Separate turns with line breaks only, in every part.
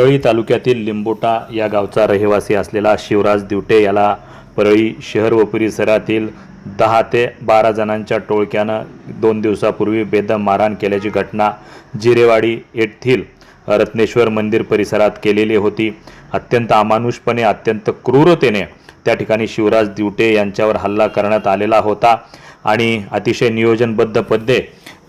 परळी तालुक्यातील लिंबोटा या गावचा रहिवासी असलेला शिवराज दिवटे याला परळी शहर व परिसरातील दहा ते बारा जणांच्या टोळक्यानं दोन दिवसापूर्वी बेदम मारहाण केल्याची घटना जिरेवाडी येथील रत्नेश्वर मंदिर परिसरात केलेली होती. अत्यंत अमानुषपणे अत्यंत क्रूरतेने त्या ठिकाणी शिवराज दिवटे यांच्यावर हल्ला करण्यात आलेला होता आणि अतिशय नियोजनबद्ध पद्धे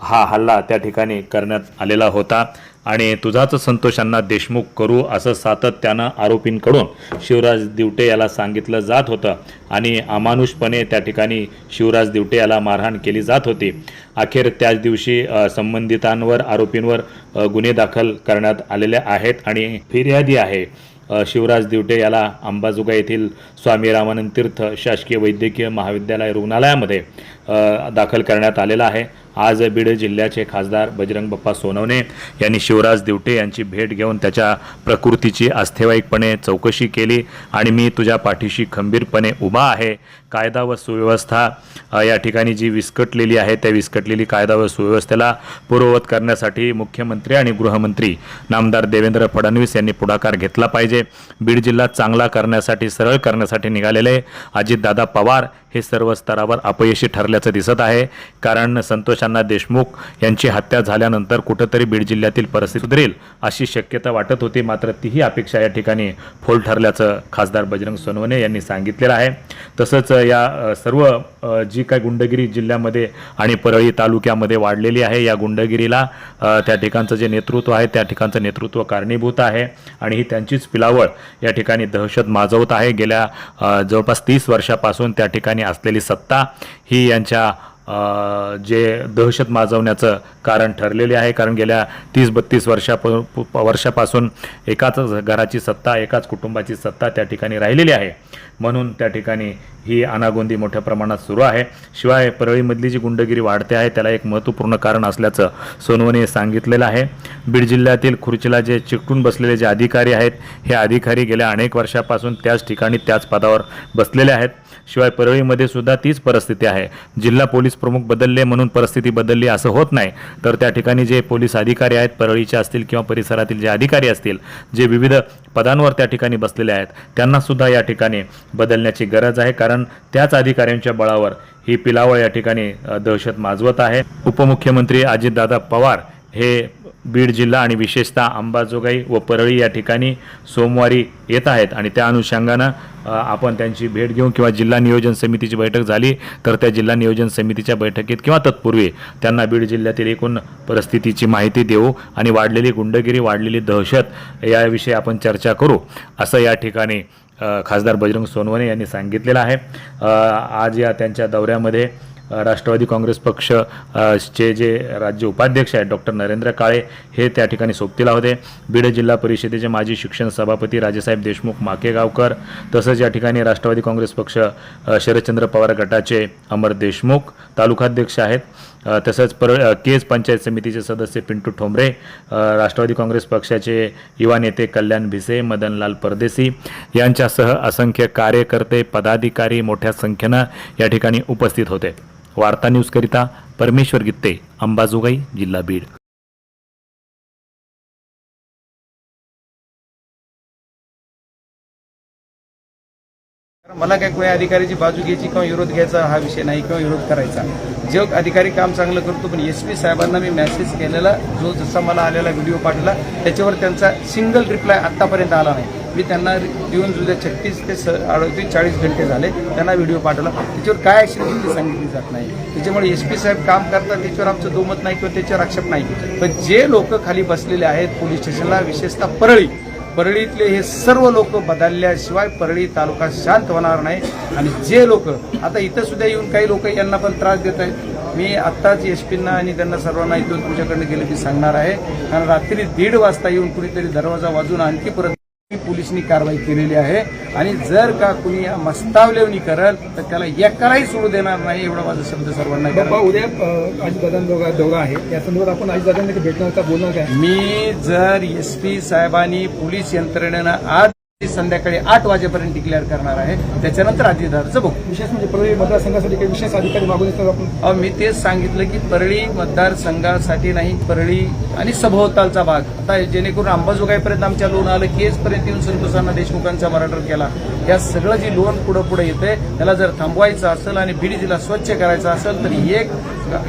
हा हल्ला त्या ठिकाणी करण्यात आलेला होता. आणि तुझाच संतोषांना देशमुख करू असं सातत्यानं आरोपींकडून शिवराज दिवटे याला सांगितलं जात होतं. आणि अमानुषपणे त्या ठिकाणी शिवराज दिवटे याला मारहाण केली जात होती. अखेर त्याच दिवशी संबंधितांवर आरोपींवर गुन्हे दाखल करण्यात आलेले आहेत आणि फिर्यादी आहे. शिवराज दिवटे याला अंबाजोगाई येथील स्वामी रामानंद तीर्थ शासकीय वैद्यकीय महाविद्यालय रुग्णालयामध्ये दाखल करण्यात आलेला आहे. आज बीड जिल्ह्याचे खासदार बजरंग बप्पा सोनवणे यांनी शिवराज दिवटे यांची भेट घेऊन त्याच्या प्रकृतीची आस्थेवाईकपणे चौकशी केली. आणि मी तुझ्या पाठीशी खंबीरपणे उभा आहे. कायदा व सुव्यवस्था या ठिकाणी जी विस्कटलेली आहे त्या विस्कटलेली कायदा व सुव्यवस्थेला पूर्ववत करण्यासाठी मुख्यमंत्री आणि गृहमंत्री नामदार देवेंद्र फडणवीस यांनी पुढाकार घेतला पाहिजे. बीड जिल्हा चांगला करण्यासाठी सरळ करण्यासाठी निघालेले अजितदादा पवार हे सर्व स्तरावर अपयशी ठरल्याचं दिसत आहे. कारण संतोषांना देशमुख यांची हत्या झाल्यानंतर कुठंतरी बीड जिल्ह्यातील परिस्थिती सुधरेल अशी शक्यता वाटत होती. मात्र तीही अपेक्षा या ठिकाणी फोल ठरल्याचं खासदार बजरंग सोनवणे यांनी सांगितलेलं आहे. तसंच या सर्व जी काय गुंडगिरी जिल्ह्यामध्ये आणि परळी तालुक्यामध्ये वाढलेली आहे या गुंडगिरीला त्या ठिकाणचं जे नेतृत्व आहे त्या ठिकाणचं नेतृत्व कारणीभूत आहे आणि ही त्यांचीच पिलावळ या ठिकाणी दहशत माजवत आहे. गेल्या जवळपास तीस वर्षापासून त्या ठिकाणी असलेली सत्ता ही यांच्या जे दहशत माजवण्याचं कारण ठरलेले आहे. कारण गेल्या तीस बत्तीस वर्षाप वर्षापासून एकाच घराची सत्ता एकाच कुटुंबाची सत्ता त्या ठिकाणी राहिलेली आहे. म्हणून त्या ठिकाणी ही अनागोंदी मोठ्या प्रमाणात सुरू आहे. शिवाय परळीमधली जी गुंडगिरी वाढते आहे त्याला एक महत्त्वपूर्ण कारण असल्याचं सोनवणे सांगितलेलं आहे. बीड जिल्ह्यातील खुर्चीला जे चिकटून बसलेले जे अधिकारी आहेत हे अधिकारी गेल्या अनेक वर्षापासून त्याच ठिकाणी त्याच पदावर बसलेले आहेत. शिवाय परळीमध्ये सुद्धा तीच परिस्थिती आहे. जिल्हा पोलीस प्रमुख बदलले म्हणून परिस्थिती बदलली असं होत नाही. तर त्या ठिकाणी जे पोलीस अधिकारी आहेत परळीचे असतील किंवा परिसरातील जे अधिकारी असतील जे विविध पदांवर त्या ठिकाणी बसलेले आहेत त्यांना सुद्धा या ठिकाणी बदलण्याची गरज आहे. कारण त्याच अधिकाऱ्यांच्या बळावर ही पिलावळ या ठिकाणी दहशत माजवत आहे. उपमुख्यमंत्री अजितदादा पवार हे बीड जिल्हा आणि विशेषतः अंबाजोगाई व परळी या ठिकाणी सोमवारी येत आहेत. आणि त्या अनुषंगानं आपण त्यांची भेट घेऊन किंवा जिल्हा नियोजन समितीची बैठक झाली तर त्या जिल्हा नियोजन समितीच्या बैठकीत किंवा तत्पूर्वी त्यांना बीड जिल्ह्यातील एकूण परिस्थितीची माहिती देऊ आणि वाढलेली गुंडगिरी वाढलेली दहशत याविषयी आपण चर्चा करू असं या ठिकाणी खासदार बजरंग सोनवणे यांनी सांगितलेलं आहे. आज या त्यांच्या दौऱ्यामध्ये राष्ट्रवादी काँग्रेस पक्ष चे जे राज्य उपाध्यक्ष आहेत डॉक्टर नरेंद्र काळे हे त्या ठिकाणी सोबतीला होते. बीड जिल्हा परिषदेचे माजी शिक्षण सभापती राजेसाहेब देशमुख माकेगावकर तसंच या ठिकाणी राष्ट्रवादी काँग्रेस पक्ष शरदचंद्र पवार गटाचे अमर देशमुख तालुकाध्यक्ष आहेत. तसंच पर केज पंचायत समितीचे सदस्य पिंटू ठोंबरे राष्ट्रवादी काँग्रेस पक्षाचे युवा नेते कल्याण भिसे मदनलाल परदेसी यांच्यासह असंख्य कार्यकर्ते पदाधिकारी मोठ्या संख्येनं या ठिकाणी उपस्थित होते. वार्ता न्यूजकरिता परमेश्वर गित्ते अंबाजोगाई जिल्हा बीड.
मला काय कोणी अधिकाऱ्याची बाजू घ्यायची किंवा विरोध घ्यायचा हा विषय नाही किंवा विरोध करायचा. जो अधिकारी काम चांगलं करतो पण एस पी साहेबांना मी मेसेज केलेला जो जसा मला आलेला व्हिडिओ पाठवला त्याच्यावर त्यांचा सिंगल रिप्लाय आत्तापर्यंत आला नाही. मी त्यांना देऊन जुद्या छत्तीस ते स अडतीस चाळीस घंटे झाले त्यांना व्हिडिओ पाठवला. त्याच्यावर काय ॲक्शन घेतली सांगितली जात नाही. त्याच्यामुळे एस पी साहेब काम करतात त्याच्यावर आमचं दोमत नाही किंवा त्याच्यावर आक्षेप नाही. पण जे लोक खाली बसलेले आहेत पोलीस स्टेशनला विशेषतः परळी परळीतले हे सर्व लोक बदलल्याशिवाय परळी तालुका शांत होणार नाही. आणि जे लोक आता इथं सुद्धा येऊन काही लोक यांना पण त्रास देत आहेत. मी आत्ताच एस पींना आणि त्यांना सर्वांना इथून तुमच्याकडनं गेलं की सांगणार आहे. कारण रात्री दीड वाजता येऊन कुणीतरी दरवाजा वाजून आणखी परत पोलिसनी कारवाई केलेली आहे. आणि जर का कुणी मस्तावलेवणी करल तर त्याला एकालाही सोडू देणार नाही एवढा माझा शब्द सर्वांना
बाबा
करा.
उद्या अजितदादांचा दौरा आहे. या संदर्भात आपण अजितदादांना भेटणार का बोलणार काय
मी जर एस पी साहेबांनी पोलीस यंत्रणेनं आज संध्याकाळी आठ वाजेपर्यंत डिक्लेअर करणार आहे. त्याच्यानंतर अजितदादाचं बघू.
विशेष म्हणजे परळी मतदारसंघासाठी काही विशेष अधिकारी येतात आपण?
मी तेच सांगितलं की परळी मतदारसंघासाठी नाही परळी आणि सभोवतालचा भाग. आता जेणेकरून अंबाजोगाईपर्यंत आमच्या लोन आलं केजपर्यंत येऊन संतोषांना देशमुखांचा मराठा केला. या सगळं जी लोन पुढं पुढे येते त्याला जर थांबवायचं असेल आणि बीड जिल्हा स्वच्छ करायचा असेल तर एक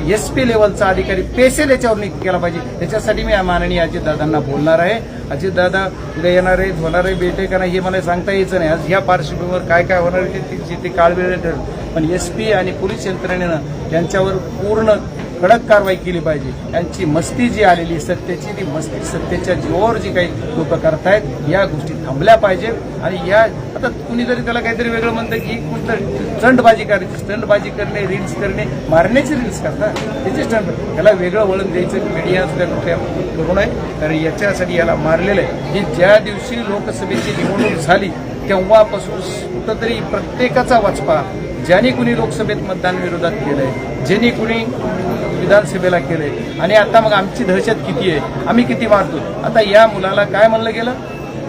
एस पी लेवलचा अधिकारी पेसेल याच्यावर केला पाहिजे. त्याच्यासाठी मी माननीय अजितदादांना बोलणार आहे. अजितदादा उद्या येणार आहे होणार आहे भेटे का नाही हे मला सांगता यायचं नाही. आज ह्या पार्श्वभूमीवर काय काय होणार आहे ते- ते- ते काळ वेळ ठरेल. पण एस पी आणि पोलीस यंत्रणेनं त्यांच्यावर पूर्ण कडक कारवाई केली पाहिजे. यांची मस्ती जी आलेली सत्तेची ती मस्ती सत्तेच्या जीवावर जी काही लोक करतायत या गोष्टी थांबल्या पाहिजेत आणि या आता कुणीतरी त्याला काहीतरी वेगळं म्हणतं की कोणतं स्टंटबाजी करायची स्टंटबाजी करणे रील्स करणे मारण्याची रील्स करतात. त्याचे स्टंट त्याला वेगळं वळण द्यायचं मीडिया सुद्धा कुठे करू नये तर याच्यासाठी याला मारलेलं आहे. की ज्या दिवशी लोकसभेची निवडणूक झाली तेव्हापासून कुठंतरी प्रत्येकाचा वचपा ज्यांनी कुणी लोकसभेत मतदान विरोधात केलंय ज्यांनी कुणी विधानसभेला केलंय आणि आता मग आमची दहशत किती आहे आम्ही किती मारतो आता या मुलाला काय म्हणलं गेलं?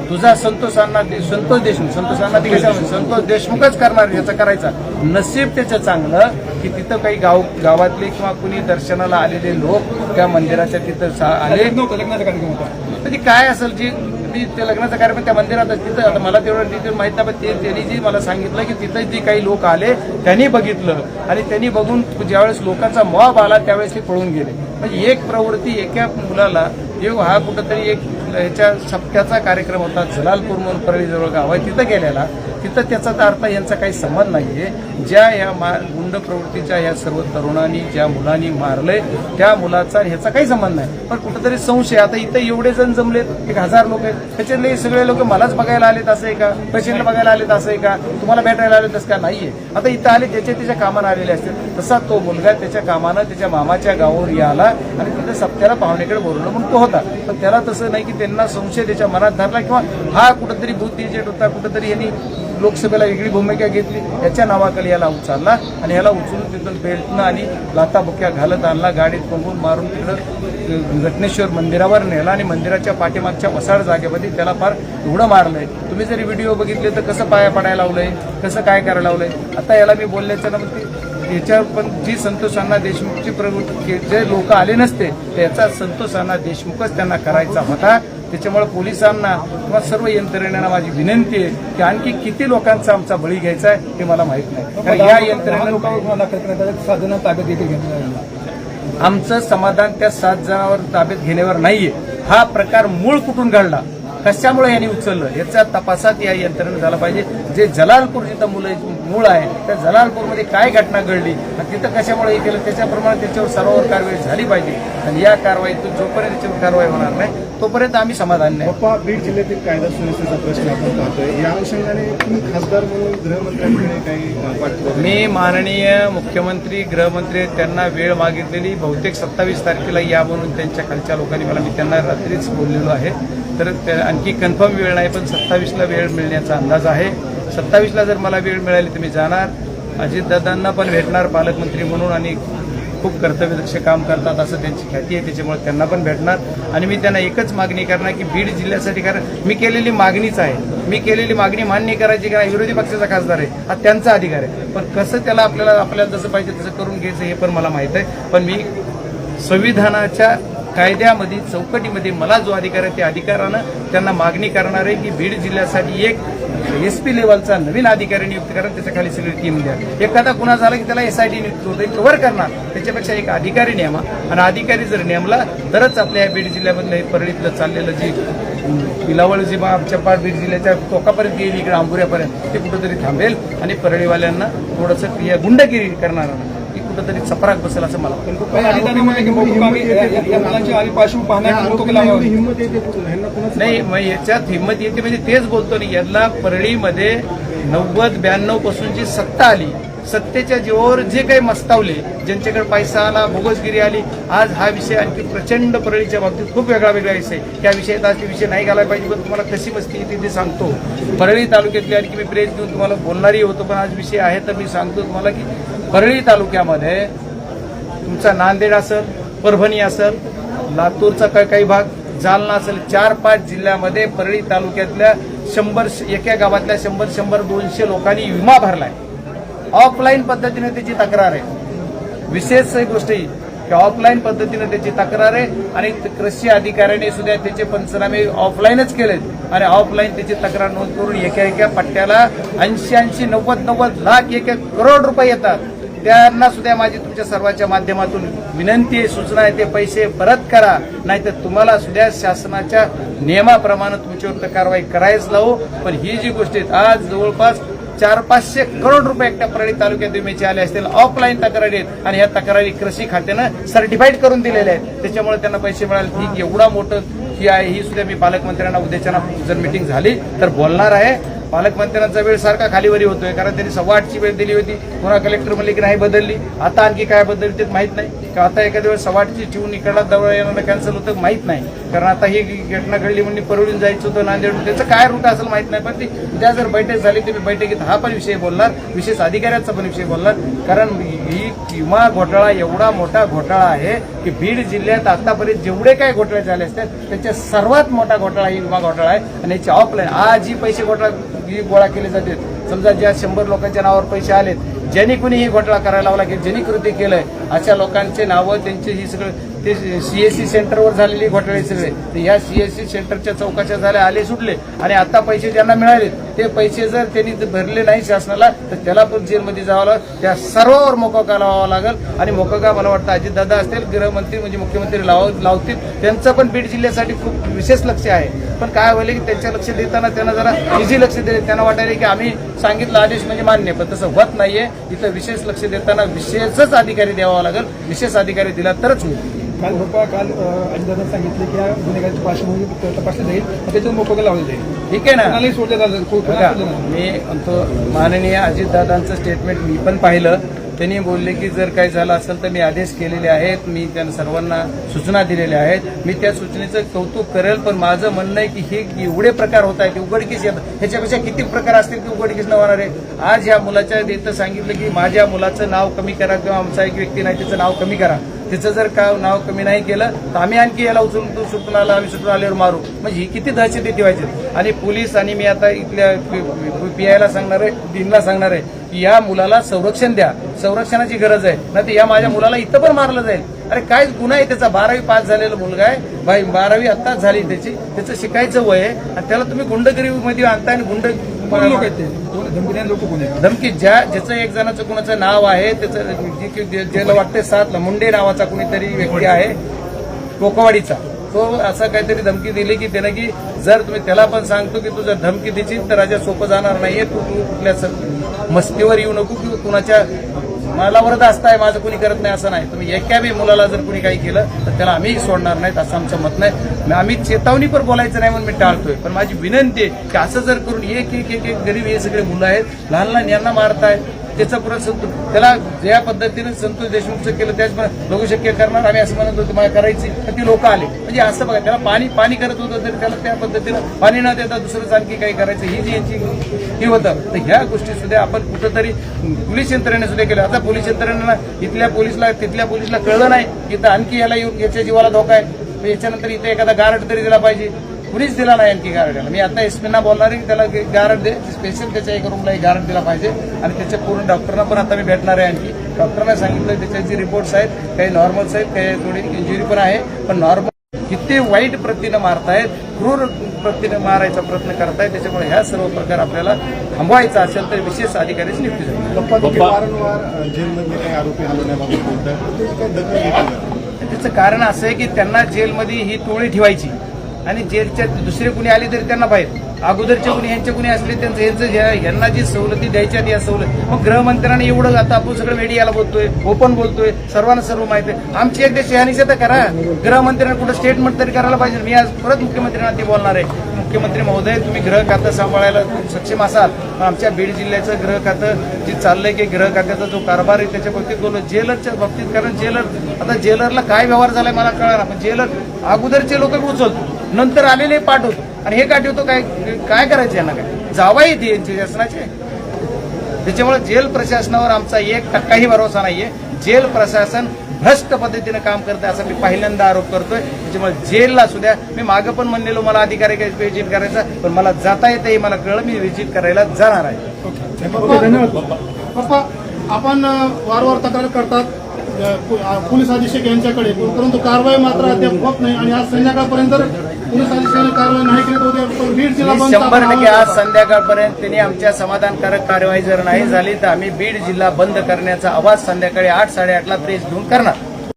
तुझा संतोष अण्णा दे- संतोष देशमुख संतोष अण्णा ते कशा संतोष देशमुखच करणार याचा करायचा. नसीब त्याचं चांगलं की तिथं काही गाव गावातले किंवा कुणी दर्शनाला आलेले लोक त्या मंदिराच्या तिथं आले. म्हणजे काय असेल जी ती- ते लग्नाचा कार्यक्रम त्या मंदिरात तिथं आता मला तेवढं डिटेल माहीत नाही पण ते त्यांनी जी मला सांगितलं की तिथं जे काही लोक आले त्यांनी बघितलं. आणि त्यांनी बघून ज्यावेळेस लोकांचा मॉब आला त्यावेळेस ते पळून गेले. म्हणजे एक प्रवृत्ती एका मुलाला येऊ हा कुठंतरी एक ह्याच्या सप्त्याचा कार्यक्रम होता. जलालपूर म्हणून परळीजवळ गाव आहे. तिथं गेलेला. तिथं त्याचा तर अर्थ यांचा काही संबंध नाहीये. ज्या या मा गुंड प्रवृत्तीच्या या सर्व तरुणांनी ज्या मुलांनी मारलंय त्या मुलाचा ह्याचा काही संबंध नाही. पण कुठंतरी संशय आता इथं एवढे जण जमलेत एक हजार लोक आहेत. त्याच्यातले सगळे लोक मलाच बघायला आलेत असं आहे का? पेशंटला बघायला आलेत असं आहे का? तुम्हाला भेटायला आलेत असं का? नाहीये. आता इथं आले त्याच्या त्याच्या कामानं आलेले असतील. तसा तो मुलगा त्याच्या कामानं त्याच्या मामाच्या गावावर आला आणि तिथे सप्त्याला पाहुणेकडे बोलवलं. म्हणून तो होता. पण त्याला तसं नाही की त्यांना संशय त्याच्या मनात धरला किंवा हा कुठंतरी बुद्ध एजेंट होता कुठंतरी यांनी लोकसभेला वेगळी भूमिका घेतली. याच्या नावाखाली याला उचलला आणि याला उचलून तिथून बेल्टनं आणि लाताबुक्या घालत आणला गाडीत बघून मारून तिकडं घटनेश्वर मंदिरावर नेला आणि मंदिराच्या पाठीमागच्या वसाड जागेमध्ये त्याला फार एवढं मारलंय. तुम्ही जरी व्हिडिओ बघितले तर कसं पाया पडायला लावलंय कसं काय करायला लावलंय? आता याला मी बोलल्याच्या नंतर याच्यावर पण जी संतोष अण्णा देशमुखची प्रवृत्ती जे लोक आले नसते त्याचा संतोष अण्णा देशमुखच त्यांना करायचा होता. त्याच्यामुळे पोलिसांना किंवा सर्व यंत्रणेला माझी विनंती आहे की आणखी किती लोकांचा आमचा बळी घ्यायचा आहे हे मला माहीत नाही. कारण या
सात जणांना ताब्यात आहे.
आमचं समाधान त्या सात जणांवर ताब्यात घेण्यावर नाहीये. हा प्रकार मूळ कुठून घडला? कशामुळे यांनी उचललं? याच्या तपासात या यंत्रणेनं झाला पाहिजे. जे जलालपूर जिथं मुलं मूळ आहे त्या जलालपूरमध्ये काय घटना घडली आणि तिथं कशामुळे हे केलं त्याच्याप्रमाणे त्याच्यावर सर्वांवर कारवाई झाली पाहिजे. आणि या कारवाईतून जोपर्यंत त्याच्यावर कारवाई होणार नाही तोपर्यंत आम्ही समाधान नाही.
बाप्पा बीड जिल्ह्यातील कायदा सुव्यवस्थेचा प्रश्न आपण पाहतोय. या अनुषंगाने तुम्ही खासदार म्हणून गृहमंत्र्यांकडे काही
मी माननीय मुख्यमंत्री गृहमंत्री त्यांना वेळ मागितलेली. बहुतेक सत्तावीस तारखेला या म्हणून त्यांच्या खालच्या लोकांनी मला मी त्यांना रात्रीच बोललेलो आहे. तर त्या- आणखी कन्फर्म वेळ नाही पण सत्तावीसला वेळ मिळण्याचा अंदाज आहे. सत्तावीसला जर मला वेळ मिळाली तर मी जाणार. अजितदादांना पण भेटणार पालकमंत्री म्हणून आणि खूप कर्तव्यदक्ष काम करतात असं त्यांची ख्याती आहे. त्याच्यामुळे त्यांना पण भेटणार. आणि मी त्यांना एकच मागणी करणार की बीड जिल्ह्यासाठी कारण मी केलेली मागणीच आहे. मी केलेली मागणी मान्य करायची का विरोधी पक्षाचा खासदार आहे. हा त्यांचा अधिकार आहे. पण कसं त्याला आपल्याला आपल्याला जसं पाहिजे तसं करून घ्यायचं हे पण मला माहीत आहे. पण मी संविधानाच्या कायद्यामध्ये चौकटीमध्ये मला जो अधिकार आहे त्या अधिकारानं त्यांना मागणी करणार आहे की बीड जिल्ह्यासाठी एक एस पी लेवलचा नवीन अधिकारी नियुक्त करा त्याच्याखाली सगळी टीम द्या. एखादा गुन्हा झाला की त्याला एसआयटी नियुक्त होते कव्हर करणार. त्याच्यापेक्षा एक अधिकारी नेमा आणि अधिकारी जर नेमला तरच आपल्या या बीड जिल्ह्यामधलं हे परळीतलं चाललेलं जी पिलावळ जी आमच्या पाठ बीड जिल्ह्याच्या टोकापर्यंत गेली इकडे आंबुऱ्यापर्यंत ते कुठंतरी थांबेल. आणि परळीवाल्यांना थोडंसं गुंडगिरी करणार कुठंतरी चपराक बसेल असं मला नाही मग याच्यात हिंमत येते म्हणजे तेच बोलतो नाही याला परळीमध्ये नव्वद ब्याण्णव पासूनची सत्ता आली. सत्तेच्या जीवावर जे काही मस्तावले ज्यांच्याकडे पैसा आला भोगसगिरी आली आज हा विषय आणखी प्रचंड परळीच्या बाबतीत खूप वेगळा वेगळा विषय आहे. त्या विषयात आज ते विषय नाही घालायला पाहिजे पण तुम्हाला कशी मस्ती येते ते सांगतो. परळी तालुक्यातली आणखी मी प्रेस घेऊन तुम्हाला बोलणारही होतो पण आज विषय आहे तर मी सांगतो तुम्हाला की परळी तालुक्यामध्ये तुमचा नांदेड असेल परभणी असेल लातूरचा काही काही भाग जालना असेल चार पाच जिल्ह्यामध्ये परळी तालुक्यातल्या शंभर एका गावातल्या शंभर शंभर दोनशे लोकांनी विमा भरलाय. ऑफलाईन पद्धतीने त्याची तक्रार आहे. विशेष गोष्टी की ऑफलाईन पद्धतीने त्याची तक्रार आहे आणि कृषी अधिकाऱ्याने सुद्धा त्याचे पंचनामे ऑफलाईनच केलेत. आणि ऑफलाईन त्याची तक्रार नोंद करून एका एका पट्ट्याला ऐंशी ऐंशी नव्वद नव्वद लाख एक एक करोड रुपये येतात. त्यांना सुद्धा माझी तुमच्या सर्वांच्या माध्यमातून विनंती आहे सूचना आहे ते पैसे परत करा. नाहीतर तुम्हाला सुद्धा शासनाच्या नियमाप्रमाणे तुमच्यावर कारवाई करायच लावू. पण ही जी गोष्ट आहेत आज जवळपास चार पाचशे करोड रुपये एकट्या परळी तालुक्यात विम्याचे आले असतील. ऑफलाईन तक्रारी आहेत आणि ह्या तक्रारी कृषी खात्यानं सर्टिफाईड करून दिलेल्या आहेत. त्याच्यामुळे त्यांना पैसे मिळाले. ठीक एवढा मोठं ही आहे. ही सुद्धा मी पालकमंत्र्यांना उद्याच्या जर मिटिंग झाली तर बोलणार आहे. पालकमंत्र्यांचा वेळ सारखा खालीवरी होतोय कारण त्यांनी सव्वा आठची वेळ दिली होती. पुन्हा कलेक्टर म्हणले की नाही बदलली? आता आणखी काय बदलली ते माहीत नाही. का आता एखाद्या वेळेस सव्वा आठची ठेवून इकडला दवळ येणं कॅन्सल होतं माहीत नाही. कारण आता ही घटना घडली म्हणजे परळून जायचं होतं नांदेड त्याचं काय रूट असेल माहीत नाही पण ती त्या जर बैठक झाली तर मी बैठकीत हा पण विषय बोलणार विशेष अधिकाऱ्याचा पण विषय बोलणार. कारण ही किमा घोटाळा एवढा मोठा घोटाळा आहे की बीड जिल्ह्यात आतापर्यंत जेवढे काय घोटाळे झाले असतात त्याच्या सर्वात मोठा घोटाळा ही विमा घोटाळा आहे. आणि याची ऑफलाईन आज ही पैसे घोटाळा ही गोळा केले जाते. समजा ज्या शंभर लोकांच्या नावावर पैसे आलेत ज्यांनी कुणी ही घोटाळा करायला लावला की ज्यांनी कृती केलंय अशा लोकांचे नावं त्यांचे ही सगळं ते सीएससी सेंटरवर झालेली घोटाळे सगळे. तर या सीएससी सेंटरच्या चौकाच्या झाल्या आले सुटले आणि आता पैसे ज्यांना मिळाले ते पैसे जर त्यांनी भरले नाही शासनाला तर त्याला पण जेलमध्ये जावं लागेल. त्या सर्वावर मोकोका लावावा लागेल? आणि मोकोका मला वाटतं अजितदादा असतील गृहमंत्री म्हणजे मुख्यमंत्री लाव लावतील त्यांचं पण बीड जिल्ह्यासाठी खूप विशेष लक्ष आहे. पण काय होईल की त्यांच्या लक्ष देताना त्यांना जरा इझी लक्ष दे त्यांना वाटायला की आम्ही सांगितलं आदेश म्हणजे मान्य पण तसं होत नाहीये. इथं विशेष लक्ष देताना विशेषच अधिकारी द्यावा लागेल. विशेष अधिकारी दिला तरच होईल.
काल भोपाळ काल अजितदादा सांगितलं की या गुन्हेगाराची पार्श्वभूमी तपासली जाईल आणि त्याच्यावर मोकोगा लावलं जाईल.
ठीक आहे ना?
सोडलं नाही.
मी म्हणतो माननीय अजितदादांचं स्टेटमेंट मी पण पाहिलं. त्यांनी बोलले की जर काही झालं असेल तर मी आदेश केलेले आहेत मी त्यांना सर्वांना सूचना दिलेल्या आहेत मी त्या सूचनेचं कौतुक करेल पण माझं म्हणणं आहे की हे एवढे प्रकार होत आहेत उघडकीस येतात ह्याच्यापेक्षा किती प्रकार असतील की उघडकीस न होणार आहे आज ह्या मुलाच्या इथं सांगितलं की माझ्या मुलाचं नाव कमी करा किंवा आमचा एक व्यक्ती नाही त्याचं नाव कमी करा तिचं जर का नाव कमी नाही केलं तर आम्ही आणखी याला उचलून तो सुटून आला आम्ही सुटून आल्यावर मारू म्हणजे ही किती दहशती ठेवायची आणि पोलीस आणि मी आता इथल्या पीआयला सांगणार आहे डीनला सांगणार आहे की या मुलाला संरक्षण द्या. संरक्षणाची गरज आहे. नाही तर या माझ्या मुलाला इथं पण मारलं जाईल. अरे काय गुन्हा आहे त्याचा? बारावी पास झालेला मुलगा आहे. बाई बारावी आत्ताच झाली त्याची. त्याचं शिकायचं वय आहे. आणि त्याला तुम्ही गुंडगिरीमध्ये आणता आणि गुंड
धमकी
ज्या ज्याचं एक जणाचं कुणाचं नाव आहे त्याचं ज्याला वाटते सात मुंडे नावाचा कुणीतरी व्यक्ती आहे कोकवाडीचा. तो असं काहीतरी धमकी दिली की त्याने की जर तुम्ही त्याला पण सांगतो की तू जर धमकी देशील तर राजा सोपं जाणार नाहीये. तू तू कुठल्या मस्तीवर येऊ नको किंवा कुणाच्या मला वरद असताय माझं कुणी करत नाही असं नाही. तुम्ही एका बी मुलाला जर कुणी काही केलं तर त्याला आम्ही सोडणार नाहीत असं आमचं मत नाही. आम्ही चेतावणी पण बोलायचं नाही म्हणून मी टाळतोय. पण माझी विनंती आहे की असं जर करून एक एक एक एक गरीब हे सगळे मुलं आहेत लहान लहान यांना मारताय त्याचं पुढे संतोष त्याला ज्या पद्धतीने संतोष देशमुखचं केलं त्याच बघू शक्य करणार आम्ही असं म्हणत होतो मला करायची. तर ती लोक आले. म्हणजे असं बघा त्याला पाणी पाणी करत होतं तरी त्याला त्या पद्धतीनं पाणी न देता दुसरंच आणखी काही करायचं ही जी यांची हे होतं. तर ह्या गोष्टी सुद्धा आपण कुठंतरी पोलीस यंत्रणेने सुद्धा केलं आता पोलीस यंत्रणेला इथल्या पोलीसला तिथल्या पोलीसला कळलं नाही. की इथं आणखी याला येऊन याच्या जीवाला धोका आहे. याच्यानंतर इथे एखादा गार्ड तरी दिला पाहिजे. कुणीच दिला नाही आणखी गार्ड मी आता एसपीना बोलणार आहे की त्याला गार्ड दे. स्पेशल त्याच्या एक रूमला एक गार्ड दिला पाहिजे. आणि त्याच्या पूर्ण डॉक्टरना पण आता मी भेटणार आहे आणखी. डॉक्टरना सांगितलं त्याच्या जे रिपोर्ट्स आहेत काही नॉर्मल्स आहेत काही थोडी इंजुरी पण आहे. पण नॉर्मल किती वाईट प्रतीनं मारतायत क्रूर प्रतीनं मारायचा प्रयत्न करतायत. त्याच्यामुळे ह्या सर्व प्रकार आपल्याला थांबवायचा असेल तर विशेष अधिकारीच नियुक्ती झाली.
वारंवार जेलमधले काही आरोपी हलवण्याबाबत त्याचं
कारण असं आहे की त्यांना जेलमध्ये ही टोळी ठेवायची. आणि जेलच्या दुसरे कुणी आले तरी त्यांना बाहेर. अगोदरचे कुणी यांचे कुणी असले त्यांचं यांचं यांना जी सवलती द्यायच्या या सवलत. मग गृहमंत्र्यांनी एवढं आता आपण सगळं मीडियाला बोलतोय ओपन बोलतोय सर्वांना सर्व माहिती आहे. आमची एकदा शहानिशा तर करा. गृहमंत्र्यांना कुठं स्टेटमेंट तरी करायला पाहिजे. मी आज परत मुख्यमंत्र्यांना ते बोलणार आहे. मुख्यमंत्री महोदय तुम्ही गृह खातं सांभाळायला खूप सक्षम असाल. पण आमच्या बीड जिल्ह्याचं गृह खातं जे चाललंय की गृह खात्याचा जो कारभार आहे त्याच्या बाबतीत बोललो. जेलरच्या बाबतीत कारण जेलर आता जेलरला काय व्यवहार झालाय मला कळणार पण जेलर अगोदरचे लोक उचलतो. नंतर आलेले पाठवतो आणि हे काठवतो काय काय करायचं यांना काय? जावा येते यांचे शासनाचे. त्याच्यामुळे जेल प्रशासनावर आमचा एक टक्काही भरोसा नाहीये. जेल प्रशासन भ्रष्ट पद्धतीनं काम करते असा मी पहिल्यांदा आरोप करतोय. त्याच्यामुळे जेलला सुद्धा मी मागं पण म्हणलेलो मला अधिकारी व्हिजिट करायचा? पण मला जाता येतं हे मला कळलं मी व्हिजिट करायला जाणार आहे.
ओके. धन्यवाद.
पप्पा आपण वारंवार तक्रार करतात. पोलीस अधीक्षक यांच्याकडे. परंतु कारवाई मात्र अद्याप होत नाही. आणि आज संध्याकाळपर्यंत पोलीस अधीक्षकाने कारवाई नाही केली तर उद्या बीड जिल्हा
मी
बंद
शंभर टक्के आज संध्याकाळपर्यंत त्यांनी आमच्या समाधानकारक कार्यवाही जर नाही झाली तर आम्ही बीड जिल्हा बंद करण्याचा आवाज संध्याकाळी आठ साडेआठला प्रेस घेऊन करणार.